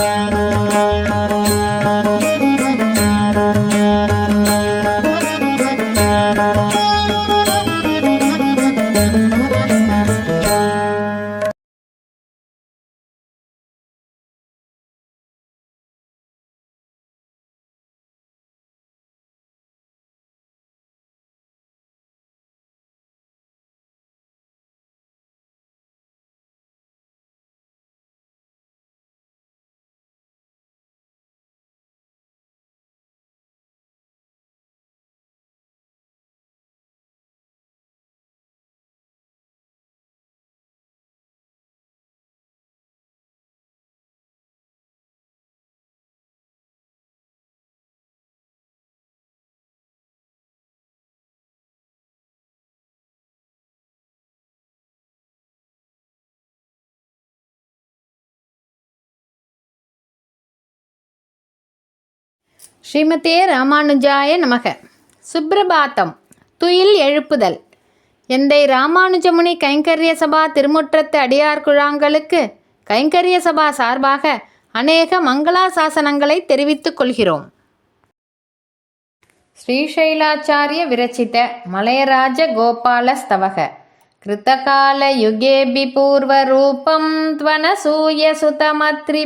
Música ஸ்ரீமதே ராமானுஜாய நமக. சுப்பிரபாத்தம் துயில் எழுப்புதல். எந்தை ராமானுஜமுனி கைங்கரிய சபா திருமுற்றத்து அடியார் குழாங்களுக்கு கைங்கரிய சபா சார்பாக அநேக மங்களாசாசனங்களை தெரிவித்துக் கொள்கிறோம். ஸ்ரீசைலாச்சாரிய விரச்சித மலையராஜ கோபால ஸ்தவக கிருத்தகால யுகேபி பூர்வ ரூபம் த்வனசூய சுதமத்ரி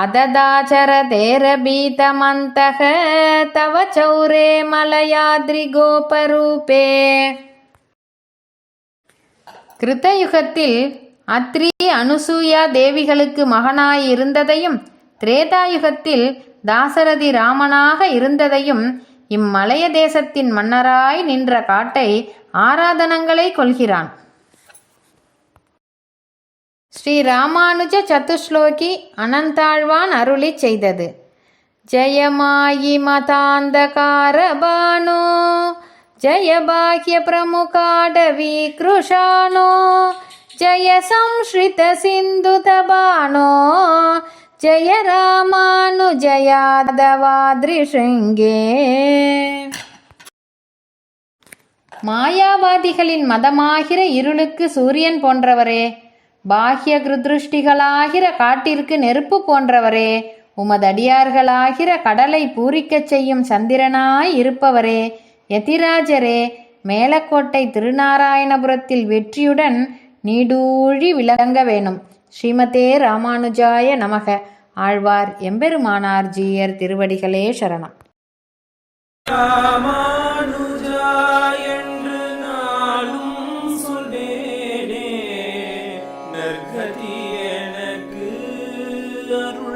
अददाचरतेरभीतमन्तः तव चौरे தவ சௌரே மலையாத்ரி கோபரூபே. கிருத்தயுகத்தில் அத்ரி அனுசூயா தேவிகளுக்கு மகனாய் இருந்ததையும் திரேதாயுகத்தில் தாசரதி ராமனாக இருந்ததையும் இம்மலைய தேசத்தின் மன்னராய் நின்ற காட்டை ஆராதனங்களை கொள்கிறான். ஸ்ரீ ராமானுஜ சதுஸ்லோகி அனந்தாழ்வான் அருளி செய்தது. ஜயமாயி மதாந்தகார பானோ ஜய பாஹ்ய பிரமுகாடவி கிருஷானோ ஜய சம்ஸ்ருத சிந்துத பானோ ஜய ராமானு மாயாவாதிகளின் மதமாகிற இருளுக்கு சூரியன் போன்றவரே பாஹ்ய கிருதிருஷ்டிகளாகிற காட்டிற்கு நெருப்பு போன்றவரே உமதடியார்களாகிற கடலை பூரிக்கச் செய்யும் சந்திரனாய் இருப்பவரே யதிராஜரே மேலக்கோட்டை திருநாராயணபுரத்தில் வெற்றியுடன் நீடூழி விளங்க வேணும். ஸ்ரீமதே ராமானுஜாய நமக. ஆழ்வார் எம்பெருமானார் ஜீயர் திருவடிகளே சரணம். not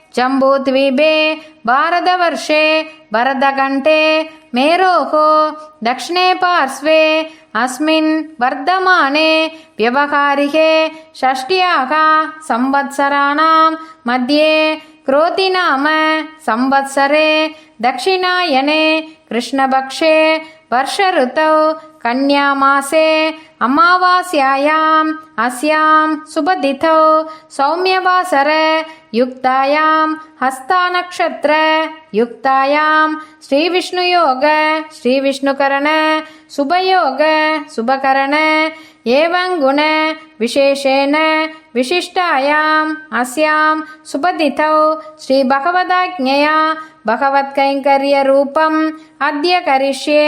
जम्बूद्वीपे भारतवर्षे भरतकण्ठे मेरोः दक्षिणे पार्श्वे अस्मिन् वर्धमाने व्यवहारिके षष्ट्याः संवत्सराणां मध्ये क्रोतिनाम संवत्सरे दक्षिणायने कृष्णपक्षे वर्षऋतौ कन्यामासे अमावास्यायाम् अस्यां सौम्यवासर युक्तायां हस्तानक्षत्र युक्तायां श्रीविष्णुयोग श्रीविष्णुकरण शुभयोग शुभकरण एवं गुण विशेषेण विशिष्टायाम् अस्यां सुपतिथौ श्रीभगवदाज्ञया भगवत्कैङ्कर्यरूपम् अद्य करिष्ये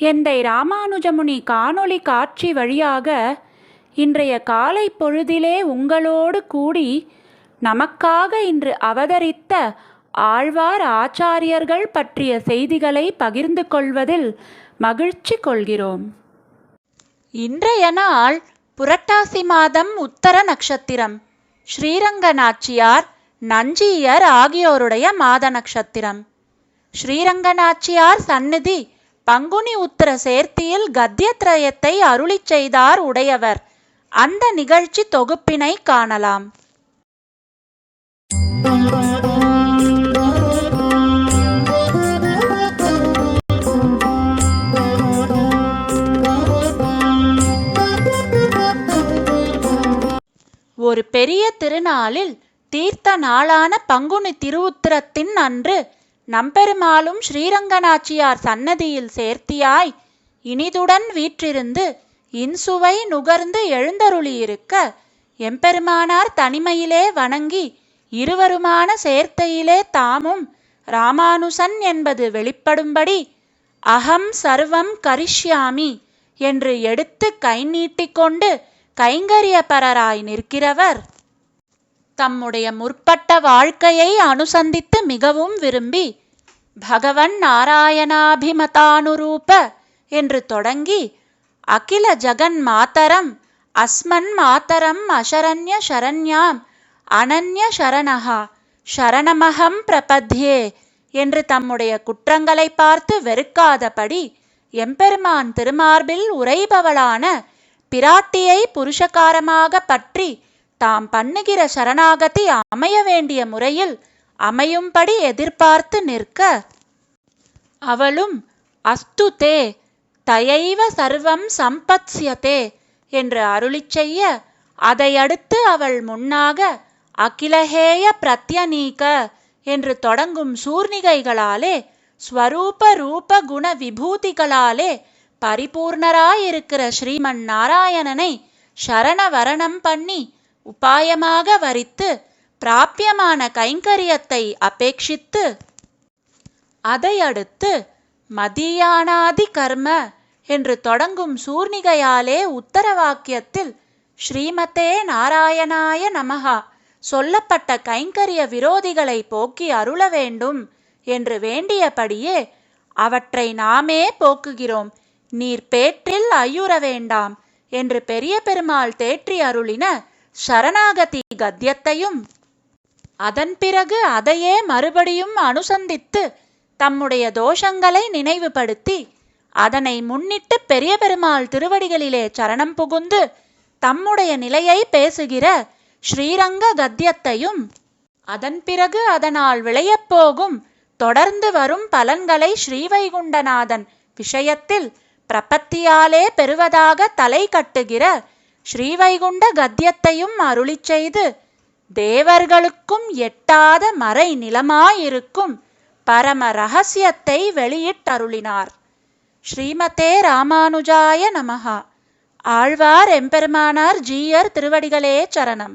எந்தை ராமானுஜமுனி காணொளி காட்சி வழியாக இன்றைய காலை பொழுதிலே உங்களோடு கூடி நமக்காக இன்று அவதரித்த ஆழ்வார் ஆச்சாரியர்கள் பற்றிய செய்திகளை பகிர்ந்து கொள்வதில் மகிழ்ச்சி கொள்கிறோம். இன்றைய நாள் புரட்டாசி மாதம் உத்தர நட்சத்திரம். ஸ்ரீரங்க நாச்சியார் நஞ்சியர் ஆகியோருடைய மாத நட்சத்திரம். ஸ்ரீரங்க நாச்சியார் சந்நிதி பங்குனி உத்திர சேர்த்தியில் கத்தியத்ரயத்தை அருளிச் செய்தார் உடையவர். அந்த நிகழ்ச்சி தொகுப்பினை காணலாம். ஒரு பெரிய திருநாளில் தீர்த்த நாளான பங்குனி திருவுத்திரத்தின் அன்று நம்பெருமாளும் ஸ்ரீரங்கநாச்சியார் சன்னதியில் சேர்த்தியாய் இனிதுடன் வீற்றிருந்து இன்சுவை நுகர்ந்து எழுந்தருளியிருக்க எம்பெருமானார் தனிமையிலே வணங்கி இருவருமான சேர்த்தையிலே தாமும் ராமானுசன் என்பது வெளிப்படும்படி அகம் சர்வம் கரிஷ்யாமி என்று எடுத்து கை நீட்டிக்கொண்டு கைங்கரியபரராய் நிற்கிறவர். தம்முடைய முற்பட்ட வாழ்க்கையை அனுசந்தித்து மிகவும் விரும்பி பகவன் நாராயணாபிமதானுரூப என்று தொடங்கி அகில ஜகன் மாத்தரம் அஸ்மன் மாத்தரம் அசரண்ய சரண்யாம் அனன்ய சரணஹா சரணமகம் பிரபத்யே என்று தம்முடைய குற்றங்களை பார்த்து வெறுக்காதபடி எம்பெருமான் திருமார்பில் உரைபவளான பிராட்டியை புருஷகாரமாக பற்றி தாம் பண்ணுகிற சரணாகதி அமைய வேண்டிய முறையில் அமையும்படி எதிர்பார்த்து நிற்க. அவளும் அஸ்து தே தயைவ சர்வம் சம்பத்ஸ்யதே என்று அருளிச் செய்ய அதையடுத்து அவள் முன்னாக அகிலஹேய பிரத்யநீக என்று தொடங்கும் சூர்ணிகைகளாலே ஸ்வரூப ரூப குண விபூதிகளாலே பரிபூர்ணராயிருக்கிற ஸ்ரீமன் நாராயணனை சரணவரணம் பண்ணி உபாயமாக வரித்து பிராப்பியமான கைங்கரியத்தை அபேட்சித்து அதையடுத்து மதியானாதி கர்ம என்று தொடங்கும் சூர்ணிகையாலே உத்தரவாக்கியத்தில் ஸ்ரீமதே நாராயணாய நமகா சொல்லப்பட்ட கைங்கரிய விரோதிகளை போக்கி அருள வேண்டும் என்று வேண்டியபடியே அவற்றை நாமே போக்குகிறோம். நீர் பேற்றில் ஐயுற வேண்டாம் என்று பெரிய பெருமாள் தேற்றி அருளின சரணாகதி கத்தியத்தையும் அதன் பிறகு அதையே மறுபடியும் அனுசந்தித்து தம்முடைய தோஷங்களை நினைவுபடுத்தி அதனை முன்னிட்டு பெரிய பெருமாள் திருவடிகளிலே சரணம் புகுந்து தம்முடைய நிலையை பேசுகிற ஸ்ரீரங்க கத்தியத்தையும் அதன் பிறகு அதனால் விளையப்போகும் தொடர்ந்து வரும் பலன்களை ஸ்ரீவைகுண்டநாதன் விஷயத்தில் பிரபத்தியாலே பெறுவதாக தலை கட்டுகிற ஸ்ரீவைகுண்ட கத்தியத்தையும் அருளிச் செய்து தேவர்களுக்கும் எட்டாத மறை நிலமாயிருக்கும் பரம ரகசியத்தை வெளியிட்டருளினார். ஸ்ரீமதே ராமானுஜாய நமஹா. ஆழ்வார் எம்பெருமானார் ஜீயர் திருவடிகளே சரணம்.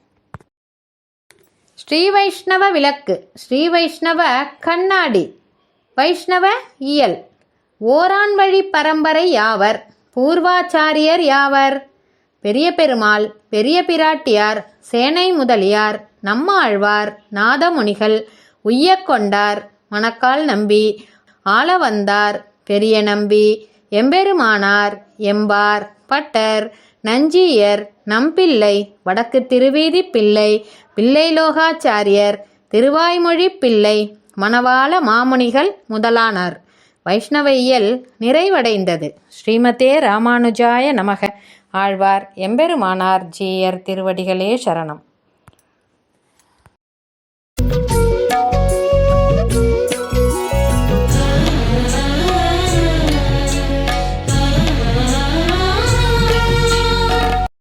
ஸ்ரீ வைஷ்ணவ விளக்கு ஸ்ரீ வைஷ்ணவ கண்ணாடி. வைஷ்ணவ இயல். ஓரான் வழி பரம்பரை யாவர்? பூர்வாச்சாரியர் யாவர்? பெரிய பெருமாள் பெரிய பிராட்டியார் சேனை முதலியார் நம்மாழ்வார் நாதமுனிகள் உய்யக்கொண்டார் மணக்கால் நம்பி ஆளவந்தார் பெரிய நம்பி எம்பெருமானார் எம்பார் பட்டர் நஞ்சியர் நம்பிள்ளை வடக்கு திருவீதி பிள்ளை பிள்ளைலோகாச்சாரியர் திருவாய்மொழி பிள்ளை மணவாள மாமுனிகள் முதலானார். வைஷ்ணவையல் நிறைவடைந்தது. ஸ்ரீமதே ராமானுஜாய நமக. ஆழ்வார் எம்பெருமானார் ஜீயர் திருவடிகளே சரணம்.